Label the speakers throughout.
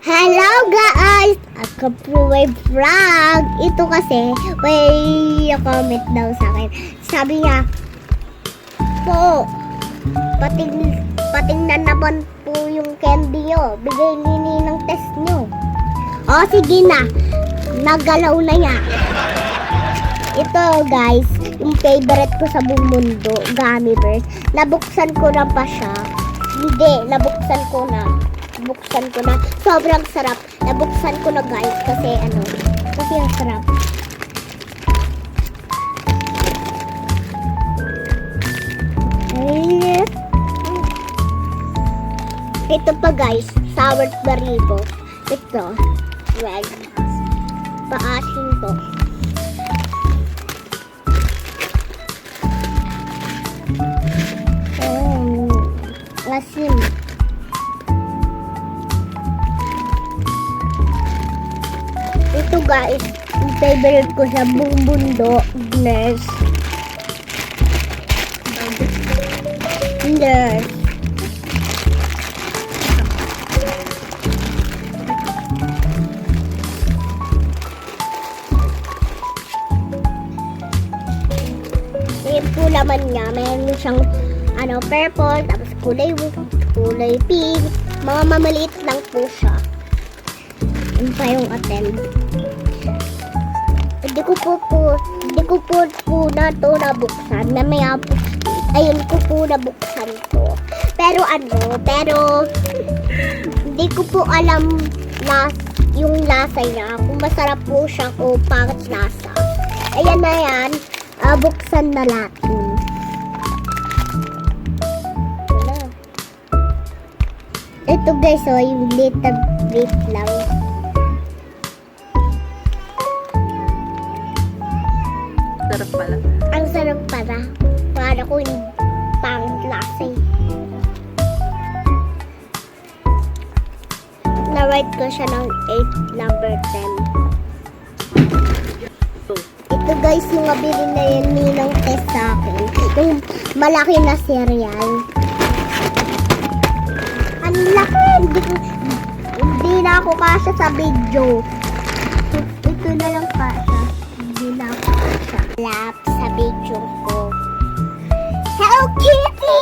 Speaker 1: Hello guys! Ako po may vlog. Ito kasi, may comment daw sa akin. Sabi niya, po, pating, patingnan naman po yung candy nyo. Bigay nini ng test nyo. O, sige na. Nagalaw na niya. Ito guys, yung favorite ko sa buong mundo, gummy bears. Nabuksan ko na pa siya. Hindi, nabuksan ko na. Nabuksan ko na. Sobrang sarap. Nabuksan ko na guys kasi ano, kasi ang sarap. Ito pa guys, sour baribo. Ito, red. Paasin to. Oh, asim. Ito guys, yung favorite ko sa buong mundo, Nurse. Nurse. Yung po laman niya, mayroon siyang ano, purple, tapos kulay kulay pink. Mga mamaliit lang po siya. Yun pa yung attend. Hindi ko po po, hindi ko po po na to nabuksan. Na may apo, ayun ko po nabuksan to. Pero ano, pero hindi ko po alam na yung lasa niya. Kung masarap po siya o pangit lasa. Ayan na yan. Buksan na natin. Ito guys, oh, yung little bit lang. Na-write ko siya ng 8 number 10. Ito guys, yung nabili na yan ninang test sa akin. Yung malaki na cereal. Ang laki! Hindi, hindi na ako kasya sa video. Ito na lang kasya. Hindi na ako kasya. Lap sa video ko. Hello Kitty!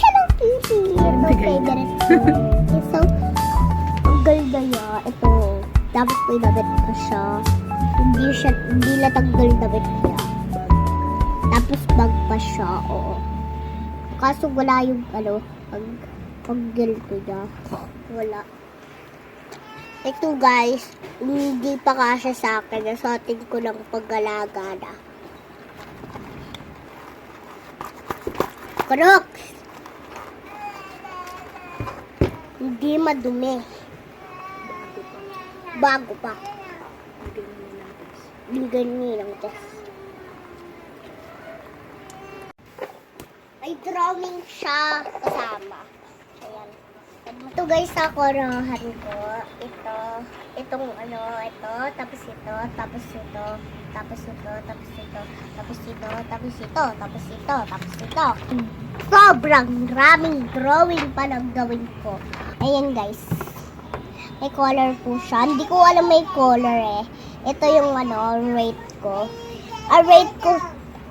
Speaker 1: Hello Kitty! Ito favorite ko. Ito, ang ganda niya. Ito. Tapos may damit pa siya. Hindi siya, hindi natanggal damit niya. Tapos bag pa siya, oo. Kaso wala yung, ano, pag, pag ko niya. Wala. Ito guys, hindi pa kasya sa akin. Nasotin ko lang pag-alaga na. Crocs! Hindi madumi. Bago pa. Bigyan niya ng test. May drawing siya kasama. Ayan. Ito guys, sa korohan ko. Ito. Itong ano, ito. Tapos ito. Tapos ito. Tapos ito. Tapos ito. Tapos ito. Tapos ito. Tapos ito. Tapos ito. Sobrang raming drawing pa lang gawin ko. Ayan guys. May color po siya. Hindi ko alam may color eh. Ito yung ano, rate ko. Ah, rate ko,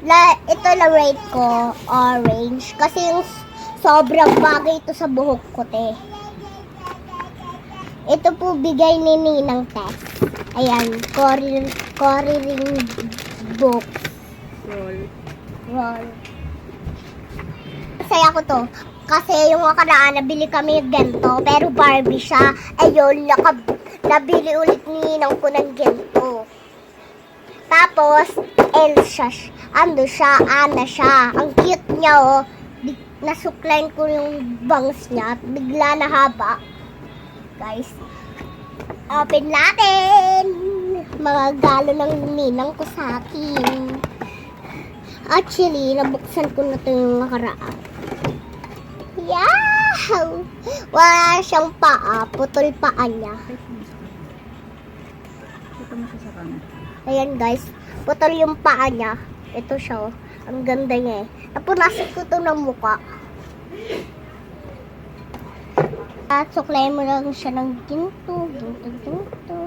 Speaker 1: la, ito na rate ko, orange. Kasi yung sobrang bagay ito sa buhok ko, te. Ito po bigay ni Ninang test. Ayan, Cory, Cory ring book.
Speaker 2: Roll.
Speaker 1: Roll. Masaya ko to. Kasi yung nakaraan, nabili kami ganito, pero Barbie siya. Ayun, naka, nabili ulit ni Ninang ko ng ganito. Tapos, Elsa, ano siya, Ana siya. Ang cute niya, oh. Nasuklain ko yung bangs niya at bigla na haba. Guys, open natin! Mga galo ng ninang ko sa akin. Actually, nabuksan ko na to yung nakaraan. Yaw! Wala siyang paa. Putol paa niya.
Speaker 2: Ito.
Speaker 1: Ayan guys. Putol yung paa niya. Ito siya oh. Ang ganda niya eh. Napunasan ko to ng muka. At suklay mo lang siya ng ginto, ginto, ginto.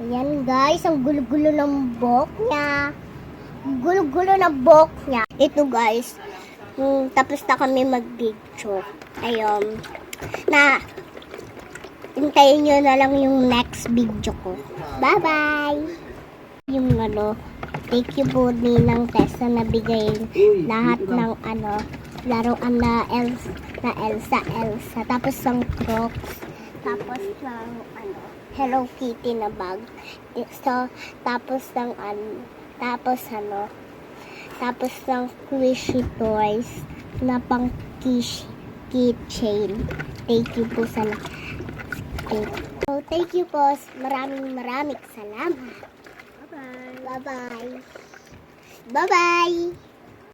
Speaker 1: Ayan guys, ang gulo-gulo ng buhok niya. Gulo-gulo ng buhok niya. Ito guys, hmm, tapos na kami mag-video. Ayun. Na, hintayin nyo na lang yung next video ko. Bye-bye! Yung ano, thank you po din ng Tessa na bigay lahat ng ano, laruan na Elsa, na Elsa, Elsa. Tapos ang Crocs. Tapos ng ano, Hello Kitty na bag. So, tapos ng ano, tapos ano, tapos ng squishy toys na pang kish, keychain. Thank you po sa thank So, thank you po. Maraming maraming salamat.
Speaker 2: Bye-bye.
Speaker 1: Bye-bye. Bye-bye.